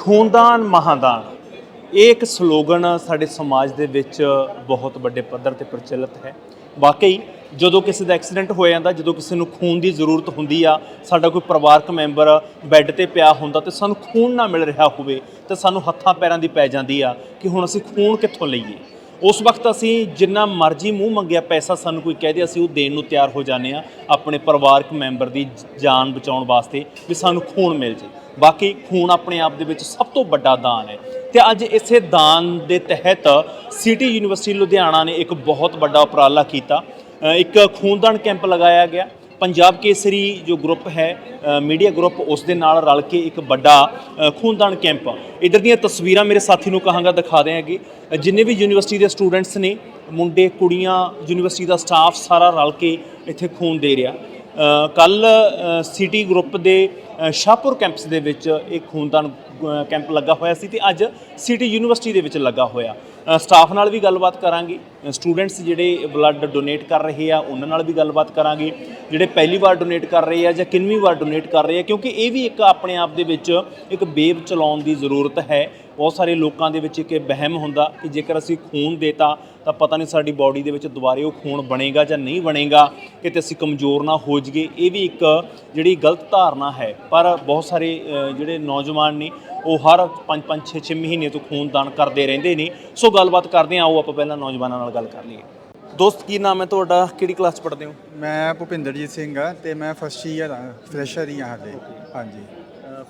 ਖੂਨਦਾਨ, ਮਹਾਦਾਨ। ਇਹ ਇੱਕ ਸਲੋਗਨ ਸਾਡੇ ਸਮਾਜ ਦੇ ਵਿੱਚ ਬਹੁਤ ਵੱਡੇ ਪੱਧਰ ਤੇ ਪ੍ਰਚਲਿਤ ਹੈ। ਵਾਕਈ, ਜਦੋਂ ਕਿਸੇ ਦਾ ਐਕਸੀਡੈਂਟ ਹੋ ਜਾਂਦਾ, ਜਦੋਂ ਕਿਸੇ ਨੂੰ ਖੂਨ ਦੀ ਜ਼ਰੂਰਤ ਹੁੰਦੀ ਆ, ਸਾਡਾ ਕੋਈ ਪਰਿਵਾਰਕ ਮੈਂਬਰ ਬੈੱਡ ਤੇ ਪਿਆ ਹੁੰਦਾ ਤੇ ਸਾਨੂੰ ਖੂਨ ਨਾ ਮਿਲ ਰਿਹਾ ਹੋਵੇ, ਤੇ ਸਾਨੂੰ ਹੱਥਾਂ ਪੈਰਾਂ ਦੀ ਪੈ ਜਾਂਦੀ ਆ ਕਿ ਹੁਣ ਅਸੀਂ ਖੂਨ ਕਿੱਥੋਂ ਲਈਏ? ਉਸ ਵਕਤ ਅਸੀਂ ਜਿੰਨਾ ਮਰਜ਼ੀ ਮੂੰਹ ਮੰਗਿਆ ਪੈਸਾ ਸਾਨੂੰ ਕੋਈ ਕਹਿ ਦੇ, ਅਸੀਂ ਉਹ ਦੇਣ ਨੂੰ ਤਿਆਰ ਹੋ ਜਾਂਦੇ ਆ ਆਪਣੇ ਪਰਿਵਾਰਕ ਮੈਂਬਰ ਦੀ ਜਾਨ ਬਚਾਉਣ ਵਾਸਤੇ ਵੀ ਸਾਨੂੰ ਖੂਨ ਮਿਲ ਜੇ। ਬਾਕੀ ਖੂਨ ਆਪਣੇ ਆਪ ਦੇ ਵਿੱਚ ਸਭ ਤੋਂ ਵੱਡਾ ਦਾਨ ਹੈ। ਤੇ ਅੱਜ ਇਸੇ ਦਾਨ ਦੇ ਤਹਿਤ ਸਿਟੀ ਯੂਨੀਵਰਸਿਟੀ ਲੁਧਿਆਣਾ ਨੇ ਇੱਕ ਬਹੁਤ ਵੱਡਾ ਉਪਰਾਲਾ ਕੀਤਾ। ਇੱਕ ਖੂਨਦਾਨ ਕੈਂਪ ਲਗਾਇਆ ਗਿਆ। ਪੰਜਾਬ ਕੇਸਰੀ ਜੋ ਗਰੁੱਪ ਹੈ ਮੀਡੀਆ ਗਰੁੱਪ ਉਸ ਦੇ ਨਾਲ ਰਲ ਕੇ ਇੱਕ ਵੱਡਾ ਖੂਨਦਾਨ ਕੈਂਪ ਇਧਰ ਦੀਆਂ ਤਸਵੀਰਾਂ ਮੇਰੇ ਸਾਥੀ ਨੂੰ ਕਹਾਂਗਾ ਦਿਖਾ ਦਿਆਂਗੇ। ਅ, ਜਿੰਨੇ ਵੀ ਯੂਨੀਵਰਸਿਟੀ ਦੇ ਸਟੂਡੈਂਟਸ ਨੇ ਮੁੰਡੇ ਕੁੜੀਆਂ ਯੂਨੀਵਰਸਿਟੀ ਦਾ ਸਟਾਫ ਸਾਰਾ ਰਲ ਕੇ ਇੱਥੇ ਖੂਨ ਦੇ ਰਿਹਾ। ਕੱਲ ਸਿਟੀ ਗਰੁੱਪ ਦੇ ਸ਼ਾਹਪੁਰ ਕੈਂਪਸ ਦੇ ਵਿੱਚ ਇਹ ਖੂਨਦਾਨ ਕੈਂਪ ਲੱਗਾ ਹੋਇਆ ਸੀ ਤੇ ਅੱਜ ਸਿਟੀ ਯੂਨੀਵਰਸਿਟੀ ਦੇ ਵਿੱਚ ਲੱਗਾ ਹੋਇਆ। ਸਟਾਫ ਨਾਲ ਵੀ ਗੱਲਬਾਤ ਕਰਾਂਗੇ। ਸਟੂਡੈਂਟਸ ਜਿਹੜੇ ਬਲੱਡ ਡੋਨੇਟ ਕਰ ਰਹੇ ਆ, ਉਹਨਾਂ ਨਾਲ ਵੀ ਗੱਲਬਾਤ ਕਰਾਂਗੇ। ਜਿਹੜੇ ਪਹਿਲੀ ਵਾਰ ਡੋਨੇਟ ਕਰ ਰਹੇ ਆ ਜਾਂ ਕਿੰਨਵੀਂ ਵਾਰ ਡੋਨੇਟ ਕਰ ਰਹੇ ਆ, ਕਿਉਂਕਿ ਇਹ ਵੀ ਇੱਕ ਆਪਣੇ ਆਪ ਦੇ ਵਿੱਚ ਇੱਕ ਬੇਬ ਚਲਾਉਣ ਦੀ ਜ਼ਰੂਰਤ ਹੈ। ਬਹੁਤ ਸਾਰੇ ਲੋਕਾਂ ਦੇ ਵਿੱਚ ਇੱਕ ਇਹ ਵਹਿਮ ਹੁੰਦਾ ਕਿ ਜੇਕਰ ਅਸੀਂ ਖੂਨ ਦੇਤਾ ਤਾਂ ਪਤਾ ਨਹੀਂ ਸਾਡੀ ਬਾਡੀ ਦੇ ਵਿੱਚ ਦੁਬਾਰੇ ਉਹ ਖੂਨ ਬਣੇਗਾ ਜਾਂ ਨਹੀਂ ਬਣੇਗਾ, ਕਿਤੇ ਅਸੀਂ ਕਮਜ਼ੋਰ ਨਾ ਹੋ ਜਾਈਏ। ਇਹ ਵੀ ਇੱਕ ਜਿਹੜੀ ਗਲਤ ਧਾਰਨਾ ਹੈ। ਪਰ ਬਹੁਤ ਸਾਰੇ ਜਿਹੜੇ ਨੌਜਵਾਨ ਨੇ ਉਹ ਹਰ 5 5 6 6 ਮਹੀਨੇ ਤੋਂ ਖੂਨ ਦਾਨ ਕਰਦੇ ਰਹਿੰਦੇ ਨੇ। ਸੋ ਗੱਲਬਾਤ ਕਰਦੇ ਹਾਂ ਆਓ ਆਪਾਂ ਪਹਿਲਾਂ ਨੌਜਵਾਨਾਂ ਨਾਲ ਗੱਲ ਕਰ ਲਈਏ। ਦੋਸਤ ਕੀ ਨਾਮ ਹੈ ਤੁਹਾਡਾ? ਕਿਹੜੀ ਕਲਾਸ ਪੜ੍ਹਦੇ ਹੋ? ਮੈਂ ਭੁਪਿੰਦਰਜੀਤ ਸਿੰਘ ਆ ਤੇ ਮੈਂ ਫਸਟ ਈਅਰ ਆ ਫਰੈਸ਼ਰ ਹੀ ਆ ਹਾਲੇ। ਹਾਂਜੀ।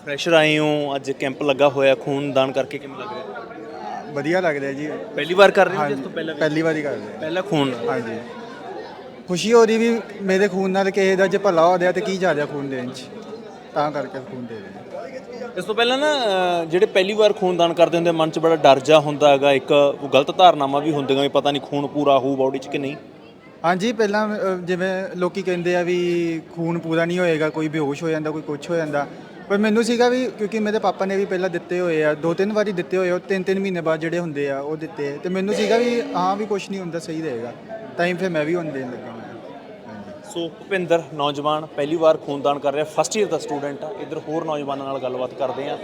ਫਰੈਸ਼ਰ ਆਏ ਹੋ ਅੱਜ ਕੈਂਪ ਲੱਗਾ ਹੋਇਆ ਖੂਨ ਦਾਨ ਕਰਕੇ ਕਿਵੇਂ ਲੱਗ ਰਿਹਾ? ਵਧੀਆ ਲੱਗ ਰਿਹਾ ਜੀ। ਪਹਿਲੀ ਵਾਰ ਕਰ ਰਹੇ ਹੋ ਜਾਂ ਇਸ ਹਾਂਜੀ ਤੋਂ ਪਹਿਲਾਂ? ਪਹਿਲੀ ਵਾਰੀ ਕਰਦੇ ਪਹਿਲਾ ਖੂਨ? ਹਾਂਜੀ। ਖੁਸ਼ੀ ਹੋ ਰਹੀ ਵੀ ਮੇਰੇ ਖੂਨ ਨਾਲ ਕਿਸੇ ਦਾ ਜੇ ਭਲਾ ਹੋ ਰਿਹਾ ਤੇ ਕੀ ਜਾ ਰਿਹਾ ਖੂਨ ਦੇਣ ਚ? ਤਾਂ ਕਰਕੇ ਖੂਨ ਦੇ ਰਹੇ ਇਸ ਤੋਂ ਪਹਿਲਾਂ ਨਾ ਅ, ਜਿਹੜੇ ਪਹਿਲੀ ਵਾਰ ਖੂਨਦਾਨ ਕਰਦੇ ਹੁੰਦੇ ਮਨ 'ਚ ਬੜਾ ਡਰ ਜਾ ਹੁੰਦਾ ਹੈਗਾ। ਇੱਕ ਉਹ ਗਲਤ ਧਾਰਨਾਵਾਂ ਵੀ ਹੁੰਦੀਆਂ ਵੀ ਪਤਾ ਨਹੀਂ ਖੂਨ ਪੂਰਾ ਹੋਊ ਬਾਡੀ 'ਚ ਕਿ ਨਹੀਂ। ਹਾਂਜੀ ਪਹਿਲਾਂ ਅ, ਜਿਵੇਂ ਲੋਕੀ ਕਹਿੰਦੇ ਆ ਵੀ ਖੂਨ ਪੂਰਾ ਨਹੀਂ ਹੋਏਗਾ ਕੋਈ ਬੇਹੋਸ਼ ਹੋ ਜਾਂਦਾ ਕੋਈ ਕੁਝ ਹੋ ਜਾਂਦਾ। ਪਰ ਮੈਨੂੰ ਸੀਗਾ ਵੀ ਕਿਉਂਕਿ ਮੇਰੇ ਪਾਪਾ ਨੇ ਵੀ ਪਹਿਲਾਂ ਦਿੱਤੇ ਹੋਏ ਆ ਦੋ ਤਿੰਨ ਵਾਰੀ ਦਿੱਤੇ ਹੋਏ ਆ ਉਹ ਤਿੰਨ ਤਿੰਨ ਮਹੀਨੇ ਬਾਅਦ ਜਿਹੜੇ ਹੁੰਦੇ ਆ ਉਹ ਦਿੱਤੇ। ਤੇ ਮੈਨੂੰ ਸੀਗਾ ਵੀ ਹਾਂ ਵੀ ਕੁਝ ਨਹੀਂ ਹੁੰਦਾ ਸਹੀ ਰਹੇਗਾ। ਤਾਂ ਹੀ ਫਿਰ ਮੈਂ ਵੀ ਹੁਣ ਦੇਣ ਲੱਗਾ। ਸੋ ਭੁਪਿੰਦਰ ਨੌਜਵਾਨ ਪਹਿਲੀ ਵਾਰ ਖੂਨਦਾਨ ਕਰ ਰਿਹਾ ਫਸਟ ਈਅਰ ਦਾ ਸਟੂਡੈਂਟ ਆ। ਇੱਧਰ ਹੋਰ ਨੌਜਵਾਨਾਂ ਨਾਲ ਗੱਲਬਾਤ ਕਰਦੇ ਆ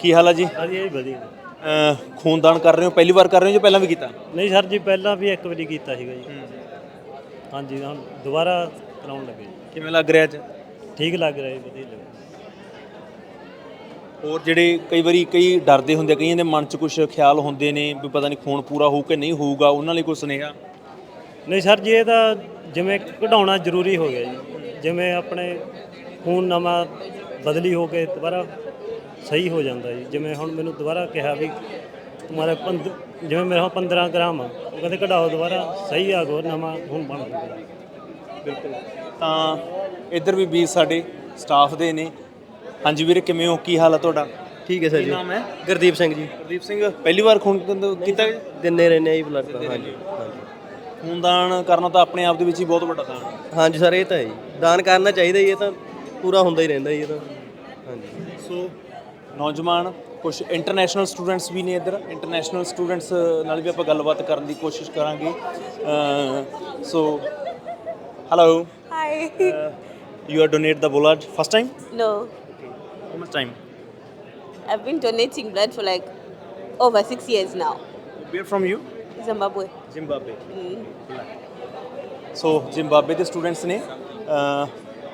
ਕੀ ਹਾਲ ਆ ਜੀ? ਵਧੀਆ ਜੀ ਵਧੀਆ। ਖੂਨਦਾਨ ਕਰ ਰਹੇ ਹੋ ਪਹਿਲੀ ਵਾਰ ਕਰ ਰਹੇ ਹੋ ਜਾਂ ਪਹਿਲਾਂ ਵੀ ਕੀਤਾ? ਨਹੀਂ ਸਰ ਜੀ ਪਹਿਲਾਂ ਵੀ ਇੱਕ ਵਾਰੀ ਕੀਤਾ ਸੀਗਾ ਜੀ। ਹਾਂਜੀ ਹੁਣ ਦੁਬਾਰਾ ਕਰਾਉਣ ਲੱਗੇ। ਜੀ ਕਿਵੇਂ ਲੱਗ ਰਿਹਾ ਅੱਜ? ਠੀਕ ਲੱਗ ਰਿਹਾ ਜੀ ਵਧੀਆ ਲੱਗ ਰਿਹਾ। ਹੋਰ ਜਿਹੜੇ ਕਈ ਵਾਰੀ ਕਈ ਡਰਦੇ ਹੁੰਦੇ ਆ, ਕਈਆਂ ਦੇ ਮਨ 'ਚ ਕੁਝ ਖਿਆਲ ਹੁੰਦੇ ਨੇ ਵੀ ਪਤਾ ਨਹੀਂ ਖੂਨ ਪੂਰਾ ਹੋਊ ਕਿ ਨਹੀਂ ਹੋਊਗਾ ਉਹਨਾਂ ਲਈ ਕੋਈ ਸੁਨੇਹਾ? ਨਹੀਂ ਸਰ ਜੀ ਇਹ ਤਾਂ ਜਿਵੇਂ ਕਢਾਉਣਾ ਜ਼ਰੂਰੀ ਹੋ ਗਿਆ ਜੀ। ਜਿਵੇਂ ਆਪਣੇ ਖੂਨ ਨਵਾਂ ਬਦਲੀ ਹੋ ਕੇ ਦੁਬਾਰਾ ਸਹੀ ਹੋ ਜਾਂਦਾ ਜੀ। ਜਿਵੇਂ ਹੁਣ ਮੈਨੂੰ ਦੁਬਾਰਾ ਕਿਹਾ ਵੀ ਤੁਹਾਡਾ ਪੰਦ ਜਿਵੇਂ ਮੇਰਾ 15 ਗ੍ਰਾਮ ਆ ਉਹ ਕਹਿੰਦੇ ਕਢਾਓ ਦੁਬਾਰਾ ਸਹੀ ਆ ਗੋ ਨਵਾਂ ਖੂਨ ਬਣ ਜੂਗਾ ਬਿਲਕੁਲ। ਤਾਂ ਇੱਧਰ ਵੀ ਵੀਰ ਸਾਡੇ ਸਟਾਫ ਦੇ ਨੇ। ਹਾਂਜੀ ਵੀਰੇ ਕਿਵੇਂ ਹੋ? ਕੀ ਹਾਲ ਆ ਤੁਹਾਡਾ? ਠੀਕ ਹੈ ਸਰ ਜੀ। ਨਾਮ ਹੈ? ਗੁਰਦੀਪ ਸਿੰਘ ਜੀ। ਪ੍ਰਦੀਪ ਸਿੰਘ ਪਹਿਲੀ ਵਾਰ ਖੂਨ ਕੀਤਾ? ਦਿੰਦੇ ਰਹਿੰਦੇ ਆ ਜੀ ਬਲੱਡ ਹਾਂਜੀ ਹਾਂਜੀ। ਖੂਨਦਾਨ ਕਰਨਾ ਤਾਂ ਆਪਣੇ ਆਪ ਦੇ ਵਿੱਚ ਹੀ ਬਹੁਤ ਵੱਡਾ ਦਾਨ ਹੈ। ਹਾਂਜੀ ਸਰ ਇਹ ਤਾਂ ਹੈ ਜੀ। ਦਾਨ ਕਰਨਾ ਚਾਹੀਦਾ ਜੀ ਇਹ ਤਾਂ ਪੂਰਾ ਹੁੰਦਾ ਹੀ ਰਹਿੰਦਾ ਜੀ ਇਹ ਤਾਂ। ਹਾਂਜੀ। ਸੋ ਨੌਜਵਾਨ ਕੁਝ ਇੰਟਰਨੈਸ਼ਨਲ ਸਟੂਡੈਂਟਸ ਵੀ ਨੇ ਇੱਧਰ। ਇੰਟਰਨੈਸ਼ਨਲ ਸਟੂਡੈਂਟਸ ਨਾਲ ਵੀ ਆਪਾਂ ਗੱਲਬਾਤ ਕਰਨ ਦੀ ਕੋਸ਼ਿਸ਼ ਕਰਾਂਗੇ। So hello Hi. You are donate the blood first time no, how much time I've been donating blood for like over six years now. Where from you Zimbabwe. Zimbabwe Mm. So Zimbabwe ਦੇ students ਨੇ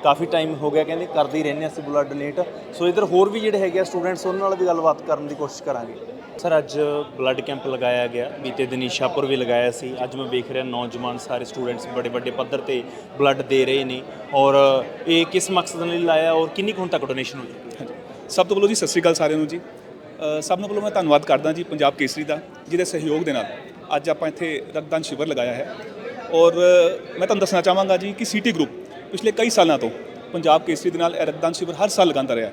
ਕਾਫੀ time ਹੋ ਗਿਆ ਕਹਿੰਦੇ ਕਰਦੇ ਹੀ ਰਹਿੰਦੇ ਹਾਂ ਅਸੀਂ ਬਲੱਡ ਡੋਨੇਟ ਸੋ ਇਧਰ ਹੋਰ ਵੀ ਜਿਹੜੇ ਹੈਗੇ ਆ ਸਟੂਡੈਂਟਸ ਉਹਨਾਂ ਨਾਲ ਵੀ ਗੱਲਬਾਤ ਕਰਨ ਦੀ ਕੋਸ਼ਿਸ਼ ਕਰਾਂਗੇ। ਸਰ ਅੱਜ ਬਲੱਡ ਕੈਂਪ ਲਗਾਇਆ ਗਿਆ। ਬੀਤੇ ਦਿਨੀ ਸ਼ਾਹਪੁਰ ਵੀ ਲਗਾਇਆ ਸੀ। ਅੱਜ ਮੈਂ ਵੇਖ ਰਿਹਾ ਨੌਜਵਾਨ ਸਾਰੇ ਸਟੂਡੈਂਟਸ ਬੜੇ ਵੱਡੇ ਪੱਧਰ ਤੇ ਬਲੱਡ ਦੇ ਰਹੇ ਨੇ। ਔਰ ਇਹ ਕਿਸ ਮਕਸਦ ਲਈ ਲਾਇਆ ਔਰ ਕਿੰਨੀ ਕੁ ਹੁਣ ਤੱਕ ਡੋਨੇਸ਼ਨ ਹੋਈ? ਹਾਂਜੀ। ਸਭ ਤੋਂ ਪਹਿਲਾਂ ਜੀ ਸਤਿ ਸ਼੍ਰੀ ਅਕਾਲ ਸਾਰਿਆਂ ਨੂੰ ਜੀ। ਸਭ ਤੋਂ ਪਹਿਲਾਂ ਮੈਂ ਧੰਨਵਾਦ ਕਰਦਾ ਜੀ ਪੰਜਾਬ ਕੇਸਰੀ ਦਾ ਜਿਹਦੇ ਸਹਿਯੋਗ ਦੇ ਨਾਲ। ਅੱਜ ਆਪਾਂ ਇੱਥੇ ਰਕਤਦਾਨ ਸ਼ਿਵਰ ਲਗਾਇਆ ਹੈ। ਔਰ ਮੈਂ ਤੁਹਾਨੂੰ ਦੱਸਣਾ ਚਾਹਾਂਗਾ ਜੀ ਕਿ ਸੀਟੀ ਗਰੁੱਪ ਪਿਛਲੇ ਕਈ ਸਾਲਾਂ ਤੋਂ ਪੰਜਾਬ ਕੇਸਰੀ ਦੇ ਨਾਲ ਇਹ ਰਕਤਦਾਨ ਸ਼ਿਵਰ ਹਰ ਸਾਲ ਲਗਾਉਂਦਾ ਰਿਹਾ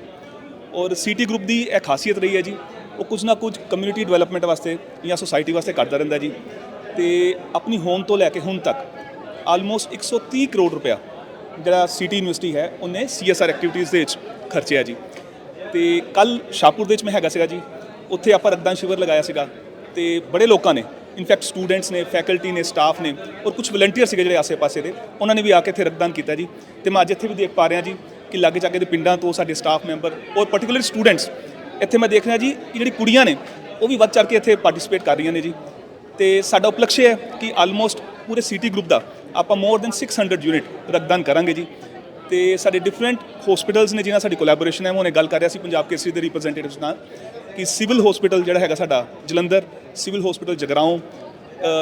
ਔਰ ਸੀਟੀ ਗਰੁੱਪ ਦੀ ਇਹ ਖਾਸੀਅਤ ਰਹੀ ਹੈ ਜੀ, ਉਹ ਕੁਝ ਨਾ ਕੁਝ ਕਮਿਊਨਿਟੀ ਡਿਵੈਲਪਮੈਂਟ ਵਾਸਤੇ ਜਾਂ ਸੋਸਾਇਟੀ ਵਾਸਤੇ ਕਰਦਾ ਰਹਿੰਦਾ ਜੀ। ਤੇ ਆਪਣੀ ਹੋਂਦ ਤੋਂ ਲੈ ਕੇ ਹੁਣ ਤੱਕ ਆਲਮੋਸਟ 130 ਕਰੋੜ ਰੁਪਇਆ ਜਿਹੜਾ ਸਿਟੀ ਯੂਨੀਵਰਸਿਟੀ ਹੈ, ਉਹਨੇ ਸੀਐਸਆਰ ਐਕਟੀਵਿਟੀਜ਼ ਦੇ ਵਿੱਚ ਖਰਚਿਆ ਜੀ। ਤੇ ਕੱਲ ਸ਼ਾਹਪੁਰ ਦੇ ਵਿੱਚ ਮੈਂ ਹੈਗਾ ਸੀਗਾ ਜੀ, ਉੱਥੇ ਆਪਾਂ ਰਕਤਦਾਨ ਸ਼ਿਵਰ ਲਗਾਇਆ ਸੀਗਾ। ਤੇ ਬੜੇ ਲੋਕਾਂ ਨੇ ਇਨਫੈਕਟ ਸਟੂਡੈਂਟਸ ਨੇ ਫੈਕਲਟੀ ਨੇ ਸਟਾਫ ਨੇ ਔਰ ਕੁਝ ਵਲੰਟੀਅਰ ਸੀਗੇ ਜਿਹੜੇ ਆਸੇ-ਪਾਸੇ ਦੇ, ਉਹਨਾਂ ਨੇ ਵੀ ਆ ਕੇ ਇੱਥੇ ਰਕਤਦਾਨ ਕੀਤਾ ਜੀ। ਤੇ ਮੈਂ ਅੱਜ ਇੱਥੇ ਵੀ ਦੇਖ ਪਾ ਰਿਹਾ ਜੀ ਕਿ ਲਾਗੇ ਚਾਗੇ ਦੇ ਪਿੰਡਾਂ ਤੋਂ ਸਾਡੇ ਸਟਾਫ ਮੈਂਬਰ ਔਰ ਪਾਰਟਿਕੂਲਰ ਸਟੂਡੈਂਟਸ ਇੱਥੇ ਮੈਂ ਦੇਖ ਰਿਹਾ ਜੀ ਕਿ ਜਿਹੜੀ ਕੁੜੀਆਂ ਨੇ, ਉਹ ਵੀ ਵੱਧ ਚੜ ਕੇ ਇੱਥੇ ਪਾਰਟਿਸਿਪੇਟ ਕਰ ਰਹੀਆਂ ਨੇ ਜੀ। ਤੇ ਸਾਡਾ ਉਪਲਕਸ਼ ਹੈ ਕਿ ਆਲਮੋਸਟ ਪੂਰੇ ਸਿਟੀ ਗਰੁੱਪ ਦਾ ਆਪਾਂ ਮੋਰ ਦੈਨ 600 ਯੂਨਿਟ ਰਕਤਦਾਨ ਕਰਾਂਗੇ ਜੀ। ਤੇ ਸਾਡੇ ਡਿਫਰੈਂਟ ਹਸਪੀਟਲਸ ਨੇ ਜਿਨ੍ਹਾਂ ਸਾਡੀ ਕੋਲੈਬੋਰੇਸ਼ਨ ਹੈ, ਮੈਂ ਉਹਨੇ ਗੱਲ ਕਰ ਰਿਹਾ ਸੀ ਪੰਜਾਬ ਕੇਸਰੀ ਦੇ ਰਿਪਰੈਜ਼ੈਂਟੇਟਿਵਸ ਨਾਲ ਕਿ ਸਿਵਲ ਹਸਪੀਟਲ ਜਿਹੜਾ ਹੈਗਾ ਸਾਡਾ ਜਲੰਧਰ ਸਿਵਲ ਹਸਪੀਟਲ ਜਗਰਾਉਂ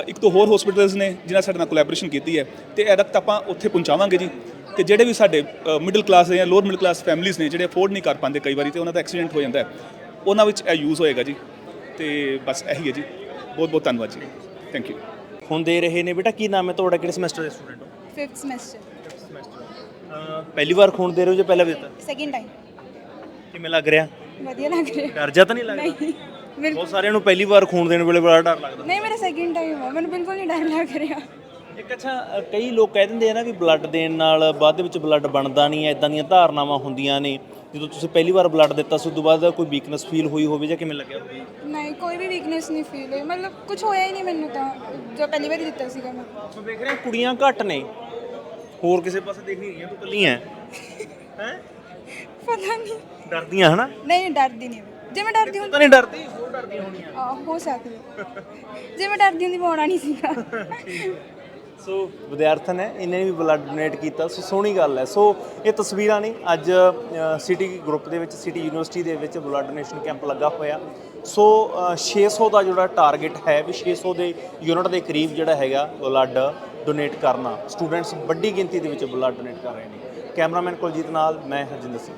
ਇੱਕ ਤੋਂ ਹੋਰ ਹਸਪੀਟਲਸ ਨੇ ਜਿਨ੍ਹਾਂ ਸਾਡੇ ਨਾਲ ਕੋਲੈਬੋਰੇਸ਼ਨ ਕੀਤੀ ਹੈ। ਤੇ ਇਹ ਰਕਤ ਆਪਾਂ ਉੱਥੇ ਪਹੁੰਚਾਵਾਂਗੇ ਜੀ। ਤੇ ਜਿਹੜੇ ਵੀ ਸਾਡੇ ਮਿਡਲ ਕਲਾਸ ਜਾਂ ਲੋਅਰ ਮਿਡਲ ਕਲਾਸ ਫੈਮਿਲੀਜ਼ ਨੇ ਜਿਹੜੇ ਅਫੋਰਡ ਨਹੀਂ ਕਰ ਪਾਉਂਦੇ ਕਈ ਵਾਰੀ ਤੇ ਉਹਨਾਂ ਦਾ ਐਕਸੀਡੈਂਟ ਹੋ ਜਾਂਦਾ ਹੈ। ਉਹਨਾਂ ਵਿੱਚ ਇਹ ਯੂਜ਼ ਹੋਏਗਾ ਜੀ। ਤੇ ਬਸ ਇਹੀ ਹੈ ਜੀ। ਬਹੁਤ ਬਹੁਤ ਧੰਨਵਾਦ ਜੀ। ਥੈਂਕ ਯੂ ਖੂਨ ਦੇ ਰਹੇ ਨੇ ਬੇਟਾ ਕੀ ਨਾਮ ਹੈ ਤੁਹਾਡਾ? ਕਿਹੜੇ ਸਮੈਸਟਰ ਦੇ ਸਟੂਡੈਂਟ ਹੋ? ਫਿਫਥ ਸਮੈਸਟਰ ਪਹਿਲੀ ਵਾਰ ਖੂਨ ਦੇ ਰਹੇ ਹੋ ਜਾਂ ਪਹਿਲਾਂ ਵੀ ਦਿੱਤਾ? ਸੈਕਿੰਡ ਟਾਈਮ ਕਿਵੇਂ ਲੱਗ ਰਿਹਾ? ਵਧੀਆ ਲੱਗ ਰਿਹਾ। ਡਰ ਜਾ ਤਾਂ ਨਹੀਂ ਲੱਗਦਾ ਨਹੀਂ। ਬਿਲਕੁਲ। ਬਹੁਤ ਸਾਰਿਆਂ ਨੂੰ ਪਹਿਲੀ ਵਾਰ ਖੂਨ ਦੇਣ ਵੇਲੇ ਬੜਾ ਡਰ ਲੱਗਦਾ। ਨਹੀਂ ਮੇਰਾ ਸੈਕਿੰਡ ਟਾਈਮ ਹੈ ਮੈਨੂੰ ਬਿਲਕੁਲ ਨਹੀਂ ਡਰ ਲੱਗ ਰਿਹਾ। ਇੱਕ ਅੱਛਾ ਅ, ਕਈ ਲੋਕ ਕਹਿ ਦਿੰਦੇ ਆ ਨਾ ਵੀ ਬਲੱਡ ਦੇਣ ਨਾਲ ਬਾਅਦ ਦੇ ਵਿੱਚ ਬਲੱਡ ਬਣਦਾ ਨਹੀਂ ਐ ਇਦਾਂ ਦੀਆਂ ਧਾਰਨਾਵਾਂ ਹੁੰਦੀਆਂ ਨੇ। ਜਦੋਂ ਤੁਸੀਂ ਪਹਿਲੀ ਵਾਰ ਬਲੱਡ ਦਿੱਤਾ ਸੀ ਉਸ ਤੋਂ ਬਾਅਦ ਕੋਈ ਵੀਕਨੈਸ ਫੀਲ ਹੋਈ ਹੋਵੇ ਜਾਂ ਕਿਵੇਂ ਲੱਗਿਆ? ਹੋਵੇ ਨਹੀਂ ਕੋਈ ਵੀ ਵੀਕਨੈਸ ਨਹੀਂ ਫੀਲ ਹੋਈ। ਮਤਲਬ ਕੁਝ ਹੋਇਆ ਹੀ ਨਹੀਂ ਮੈਨੂੰ ਤਾਂ ਜੋ ਪਹਿਲੀ ਵਾਰੀ ਦਿੱਤਾ ਸੀਗਾ ਮੈਂ। ਮੈਂ ਦੇਖ ਰਿਹਾ ਕੁੜੀਆਂ ਘੱਟ ਨੇ। ਹੋਰ ਕਿਸੇ ਪਾਸੇ ਦੇਖ ਨਹੀਂ ਰਹੀਆਂ ਤੂੰ ਕੱਲੀ ਐ। ਹੈ ਪਤਾ ਨਹੀਂ। ਡਰਦੀਆਂ ਹਨਾ? ਨਹੀਂ ਡਰਦੀ ਨਹੀਂ ਮੈਂ। ਜੇ ਮੈਂ ਡਰਦੀ ਹੁੰਦੀ ਤਾਂ ਨਹੀਂ ਡਰਦੀ? ਹੋਰ ਡਰਦੀਆਂ ਹੋਣੀਆਂ ਆ, ਹੋ ਸਕਦਾ ਜੇ ਮੈਂ ਡਰਦੀ ਹੁੰਦੀ ਮੈਂ ਆਉਣਾ ਨਹੀਂ ਸੀਗਾ। ਸੋ ਵਿਦਿਆਰਥਣ ਹੈ ਇਹਨੇ ਵੀ ਬਲੱਡ ਡੋਨੇਟ ਕੀਤਾ। ਸੋ ਸੋਹਣੀ ਗੱਲ ਹੈ। ਸੋ ਇਹ ਤਸਵੀਰਾਂ ਨੇ। ਅੱਜ ਸਿਟੀ ਗਰੁੱਪ ਦੇ ਵਿੱਚ ਸਿਟੀ ਯੂਨੀਵਰਸਿਟੀ ਦੇ ਵਿੱਚ ਬਲੱਡ ਡੋਨੇਸ਼ਨ ਕੈਂਪ ਲੱਗਾ ਹੋਇਆ। ਸੋ ਅ, 600 ਦਾ ਜਿਹੜਾ ਟਾਰਗੇਟ ਹੈ ਵੀ 600 ਦੇ ਯੂਨਿਟ ਦੇ ਕਰੀਬ ਜਿਹੜਾ ਹੈਗਾ ਬਲੱਡ ਡੋਨੇਟ ਕਰਨਾ। ਸਟੂਡੈਂਟਸ ਵੱਡੀ ਗਿਣਤੀ ਦੇ ਵਿੱਚ ਬਲੱਡ ਡੋਨੇਟ ਕਰ ਰਹੇ ਨੇ। ਕੈਮਰਾਮੈਨ ਕੁਲਜੀਤ ਨਾਲ ਮੈਂ ਹਰਜਿੰਦਰ ਸਿੰਘ।